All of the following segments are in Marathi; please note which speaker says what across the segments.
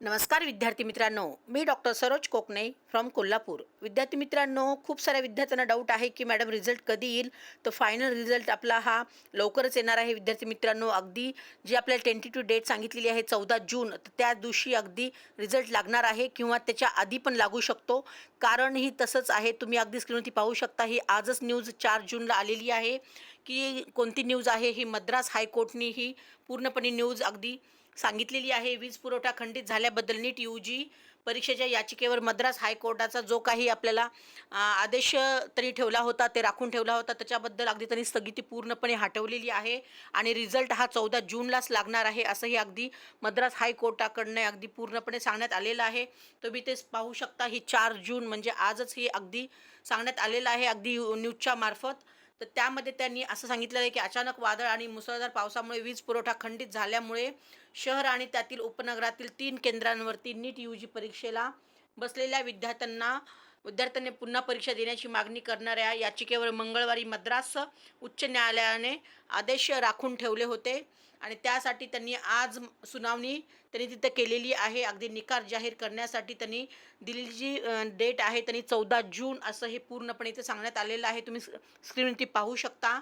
Speaker 1: नमस्कार विद्यार्थी मित्रांनो मी डॉक्टर सरोज कोकणे फ्रॉम कोल्हापूर. विद्यार्थी मित्रांनो खूप साऱ्या विद्यार्थ्यांना डाऊट आहे की मॅडम रिझल्ट कधी येईल? तर फायनल रिझल्ट आपला हा लवकरच येणार आहे. विद्यार्थी मित्रांनो अगदी जी आपल्याला टेंटेटिव्ह डेट सांगितलेली आहे चौदा जून तर त्या दिवशी अगदी रिझल्ट लागणार आहे किंवा त्याच्या आधी पण लागू शकतो. कारण ही तसंच आहे. तुम्ही अगदी स्क्रीनवरती पाहू शकता ही आजच न्यूज चार जूनला आलेली आहे. की कोणती न्यूज आहे ही मद्रास हायकोर्टनी ही पूर्णपणे न्यूज अगदी सांगितलेली आहे. वीज पुरवठा खंडित झाल्याबद्दल नीट यू जी परीक्षेच्या याचिकेवर मद्रास हायकोर्टाचा जो काही आपल्याला आदेश तरी ठेवला होता ते राखून ठेवला होता त्याच्याबद्दल अगदी त्यांनी स्थगिती पूर्णपणे हटवलेली आहे आणि रिझल्ट हा चौदा जूनलाच लागणार आहे असंही अगदी मद्रास हायकोर्टाकडनं अगदी पूर्णपणे सांगण्यात आलेलं आहे. तुम्ही ते पाहू शकता ही चार जून म्हणजे आजच ही अगदी सांगण्यात आलेलं आहे अगदी न्यूजच्या मार्फत. तर त्यामध्ये त्यांनी असं सांगितलं आहे की अचानक वादळ आणि मुसळधार पावसामुळे वीज पुरवठा खंडित झाल्यामुळे शहर आणि त्यातील उपनगरातील तीन केंद्रांवरती नीट यू जी परीक्षेला बसलेल्या विद्यार्थ्यांना विद्यार्थ्यांनी पुन्हा परीक्षा देण्याची मागणी करणाऱ्या याचिकेवर मंगळवारी मद्रास उच्च न्यायालयाने आदेश राखून ठेवले होते आणि त्यासाठी त्यांनी आज सुनावणी त्यांनी तिथं केलेली आहे. अगदी निकाल जाहीर करण्यासाठी त्यांनी दिलेली जी डेट आहे त्यांनी चौदा जून असं हे पूर्णपणे इथे सांगण्यात आलेलं आहे. तुम्ही स्क्रीनवरती पाहू शकता.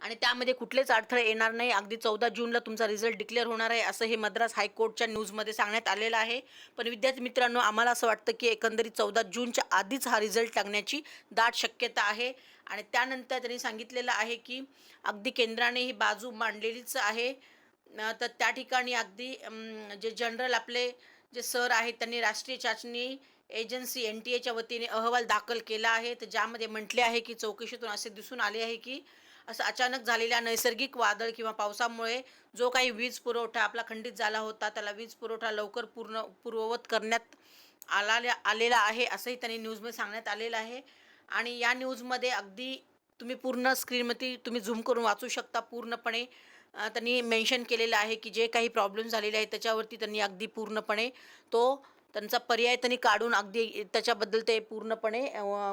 Speaker 1: आणि त्यामध्ये कुठलेच अडथळे येणार नाही. अगदी चौदा जूनला तुमचा रिझल्ट डिक्लेअर होणार आहे असं हे मद्रास हायकोर्टच्या न्यूजमध्ये सांगण्यात आलेलं आहे. पण विद्यार्थी मित्रांनो आम्हाला असं वाटतं की एकंदरीत चौदा जूनच्या आधीच हा रिझल्ट लागण्याची दाट शक्यता आहे. आणि त्यानंतर त्यांनी सांगितलेलं आहे की अगदी केंद्राने ही बाजू मांडलेलीच आहे. तर त्या ठिकाणी अगदी जे जनरल आपले जे सर आहेत त्यांनी राष्ट्रीय चाचणी एजन्सी एन टी एच्या वतीने अहवाल दाखल केला आहे. तर ज्यामध्ये म्हटले आहे की चौकशीतून असे दिसून आले आहे की असं अचानक झालेल्या नैसर्गिक वादळ किंवा पावसामुळे जो काही वीज पुरवठा आपला खंडित झाला होता त्याला वीज पुरवठा लवकर पूर्ण पूर्ववत करण्यात आला आलेला आहे असंही त्यांनी न्यूजमध्ये सांगण्यात आलेलं आहे. आणि या न्यूजमध्ये अगदी तुम्ही पूर्ण स्क्रीनमध्ये तुम्ही झूम करून वाचू शकता पूर्णपणे. त्यांनी मेन्शन केलेलं आहे की जे काही प्रॉब्लेम झालेले आहेत त्याच्यावरती त्यांनी अगदी पूर्णपणे तो त्यांचा पर्याय त्यांनी काढून अगदी त्याच्याबद्दल ते पूर्णपणे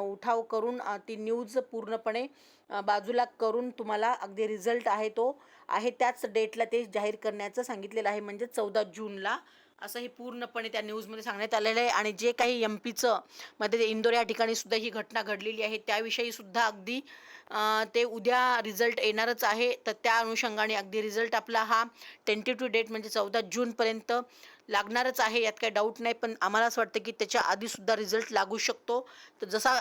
Speaker 1: उठाव करून ती न्यूज पूर्णपणे बाजूला करून तुम्हाला अगदी रिझल्ट आहे तो आहे त्याच डेटला ते जाहीर करण्याचं सांगितलेलं आहे. म्हणजे चौदा जूनला असं हे पूर्णपणे त्या न्यूजमध्ये सांगण्यात आलेलं आहे. आणि जे काही एम पीचं मध्ये इंदोर या ठिकाणी सुद्धा ही घटना घडलेली आहे त्याविषयी सुद्धा अगदी ते उद्या रिझल्ट येणारच आहे. तर त्या अनुषंगाने अगदी रिझल्ट आपला हा टेंटेटिव्ह डेट म्हणजे चौदा जूनपर्यंत लागणारच आहे. यात काही डाऊट नाही. पण आम्हाला असं वाटतं की त्याच्या आधीसुद्धा रिझल्ट लागू शकतो. तर जसा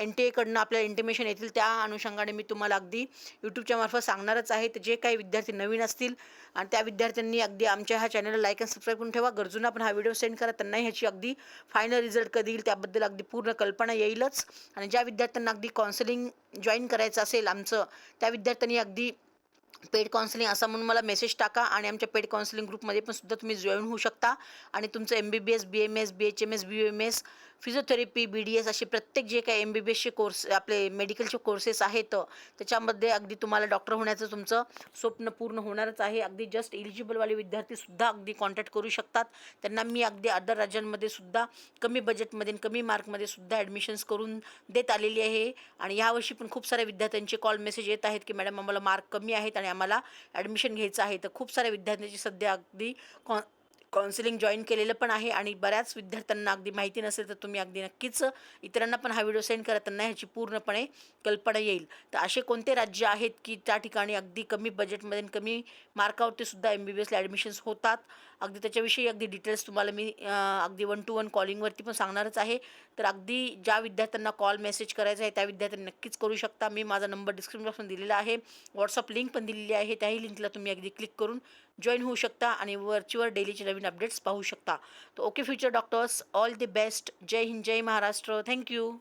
Speaker 1: एन टी एकडनं आपल्याला इंटिमेशन येतील त्या अनुषंगाने मी तुम्हाला अगदी यूट्यूबच्या मार्फत सांगणारच आहे. तर जे काही विद्यार्थी नवीन असतील आणि त्या विद्यार्थ्यांनी अगदी आमच्या ह्या चॅनलला लाईक अँड सबस्क्राईब करून ठेवा. गरजूंना पण हा व्हिडिओ सेंड करा. त्यांनाही ह्याची अगदी फायनल रिझल्ट कधी येईल त्याबद्दल अगदी पूर्ण कल्पना येईलच. आणि ज्या विद्यार्थ्यांना अगदी काउन्सिलिंग जॉईन करायचं असेल आमचं त्या विद्यार्थ्यांनी अगदी पेड काउन्सिलिंग असा म्हणून मला मेसेज टाका आणि आमच्या पेड काउन्सिलिंग ग्रुपमध्ये पण सुद्धा तुम्ही जॉईन होऊ शकता. आणि तुमचं M B B S B M S B H M S B M S physiotherapy B D S असे प्रत्येक जे काही एम बी बी एसचे कोर्स आपले मेडिकलचे कोर्सेस आहेत त्याच्यामध्ये अगदी तुम्हाला डॉक्टर होण्याचं तुमचं स्वप्न पूर्ण होणारच आहे. अगदी जस्ट इलिजिबलवाले विद्यार्थीसुद्धा अगदी कॉन्टॅक्ट करू शकतात. त्यांना मी अगदी अदर राज्यांमध्ये सुद्धा कमी बजेटमध्ये आणि कमी मार्कमध्ये सुद्धा ॲडमिशन्स करून देत आलेली आहे. आणि यावर्षी पण खूप साऱ्या विद्यार्थ्यांचे कॉल मेसेज येत आहेत की मॅडम आम्हाला मार्क कमी आहेत आणि आम्हाला ॲडमिशन घ्यायचं आहे. तर खूप साऱ्या विद्यार्थ्यांची सध्या अगदी कॉ काउन्सिलिंग जॉईन केलेलं पण आहे आणि बऱ्याच विद्यार्थ्यांना अगदी माहिती नसेल तर तुम्ही अगदी नक्कीच इतरांना पण हा व्हिडिओ सेंड करा त्यांना ह्याची पूर्णपणे कल्पना येईल. तर असे कोणते राज्य आहेत की त्या ठिकाणी अगदी कमी बजेटमध्ये आणि कमी मार्कावरती सुद्धा एम बी बी एसला ॲडमिशन्स होतात? अगदी त्याच्याविषयी अगदी डिटेल्स तुम्हाला मी अगदी वन टू वन कॉलिंगवरती पण सांगणारच आहे. तर अगदी ज्या विद्यार्थ्यांना कॉल मेसेज करायचा आहे त्या विद्यार्थ्यांनी नक्कीच करू शकता. मी माझा नंबर डिस्क्रिप्शन बॉक्समध्ये दिलेला आहे. व्हॉट्सअप लिंक पण दिलेली आहे. त्याही लिंकला तुम्ही अगदी क्लिक करून जॉईन होऊ शकता आणि वरचीवर डेलीचे नवीन अपडेट्स पाहू शकता. तर okay future doctors all the best Jai Hind Jai Maharashtra. Thank you